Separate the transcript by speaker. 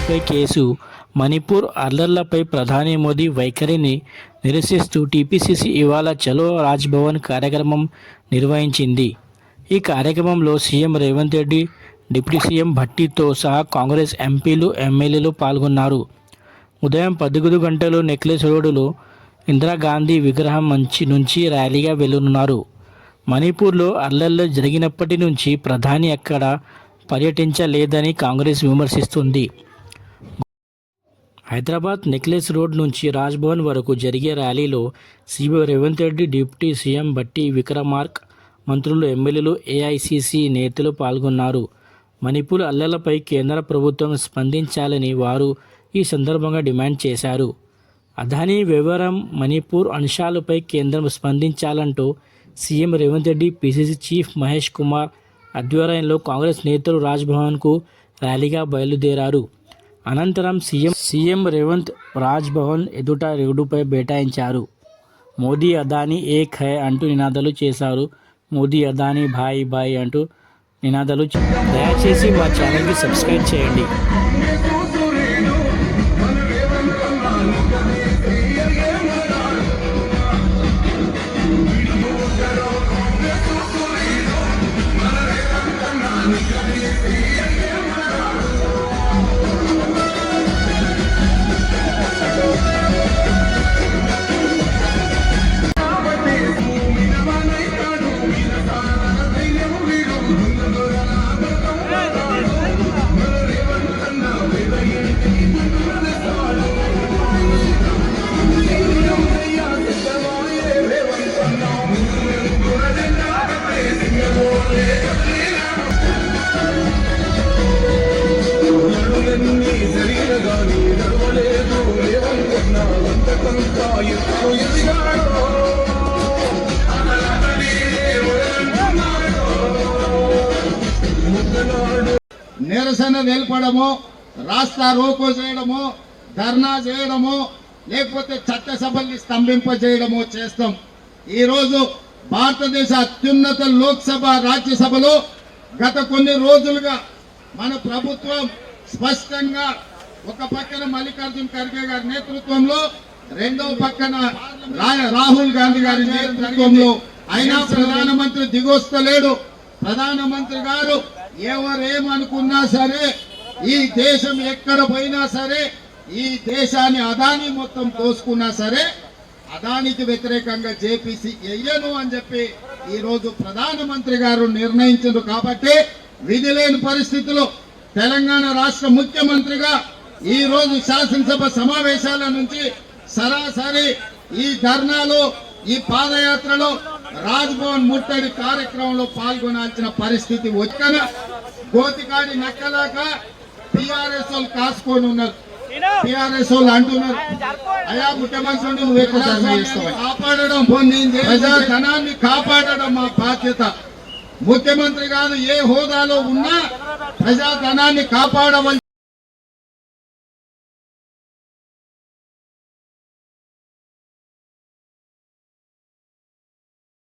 Speaker 1: అల్లర్లపై case. Manipur అర్లర్లపై ప్రధాని మోదీ వైఖరిని నిరసిస్తూ టీపీసీసీ ఇవాళ చలో రాజ్భవన్ కార్యక్రమం నిర్వహించింది. ఈ కార్యక్రమంలో CM Revanth Reddy deputy CM భట్టితో సహా కాంగ్రెస్ ఎంపీలు ఎమ్మెల్యేలు పాల్గొన్నారు. ఉదయం పదకొండు గంటలు నెక్లెస్ రోడ్డులో ఇందిరాగాంధీ విగ్రహం మంచి నుంచి ర్యాలీగా వెళ్ళనున్నారు మణిపూర్లో అల్లల్లో జరిగినప్పటి నుంచి ప్రధాని అక్కడ పర్యటించలేదని కాంగ్రెస్ విమర్శిస్తుంది. హైదరాబాద్ నెక్లెస్ రోడ్ నుంచి రాజ్భవన్ వరకు జరిగే ర్యాలీలో సీబీ రేవంత్ రెడ్డి డిప్యూటీ సీఎం బట్టి విక్రమార్క్ మంత్రులు ఎమ్మెల్యేలు ఏఐసీసీ నేతలు పాల్గొన్నారు. మణిపూర్ అల్లెలపై కేంద్ర ప్రభుత్వం స్పందించాలని వారు ఈ సందర్భంగా డిమాండ్ చేశారు. అదానీ వివరం మణిపూర్ అంశాలపై కేంద్రం స్పందించాలంటూ CM Revanth Reddy PCC chief Mahesh Kumar ఆధ్వర్యంలో కాంగ్రెస్ నేతలు రాజ్భవన్కు ర్యాలీగా బయలుదేరారు. అనంతరం సీఎం సీఎం రేవంత్ రాజ్భవన్ ఎదుట రోడ్డుపై బైఠాయించారు మోదీ అదానీ ఏక్ హై అంటూ నినాదాలు చేశారు. మోదీ అదానీ భాయ్ భాయ్ అంటూ నినాదాలు దయచేసి మా ఛానల్కి సబ్స్క్రైబ్ చేయండి.
Speaker 2: నిరసన తెలపడము రాస్తా రోకో చేయడము ధర్నా చేయడము లేకపోతే చట్టసభల్ని స్తంభింప చేయడము చేస్తాం. ఈరోజు భారతదేశ అత్యున్నత లోక్సభ రాజ్యసభలో గత కొన్ని రోజులుగా మన ప్రభుత్వం స్పష్టంగా ఒక పక్కన మల్లికార్జున్ ఖర్గే గారి నేతృత్వంలో రెండో పక్కన రాహుల్ గాంధీ గారి నేతృత్వంలో అయినా ప్రధానమంత్రి దిగొస్తలేడు. ప్రధానమంత్రి గారు ఎవరేమనుకున్నా సరే ఈ దేశం ఎక్కడ పోయినా సరే ఈ దేశాన్ని అదాని మొత్తం తోసుకున్నా సరే అదానికి వ్యతిరేకంగా జేపీసీ వెయ్యను అని చెప్పి ఈరోజు ప్రధానమంత్రి గారు నిర్ణయించారు కాబట్టి విధి లేని పరిస్థితిలో తెలంగాణ రాష్ట్ర ముఖ్యమంత్రిగా ఈ రోజు శాసనసభ సమావేశాల నుంచి సరాసరి ఈ ధర్నాలో ఈ పాదయాత్రలో రాజ్భవన్ ముట్టడి కార్యక్రమంలో పాల్గొనాల్సిన పరిస్థితి వచ్చన గోతికాడి నక్కలాక టిఆర్ఎస్ వాళ్ళు కాసుకొని ఉన్నారు. టిఆర్ఎస్ వాళ్ళు అంటున్నారు. అయా ముఖ్యమంత్రి నువ్వు కాపాడడం ప్రజా ధనాన్ని కాపాడడం మా బాధ్యత. ముఖ్యమంత్రి గారు ఏ హోదాలో ఉన్నా ప్రజాధనాన్ని కాపాడవలసిన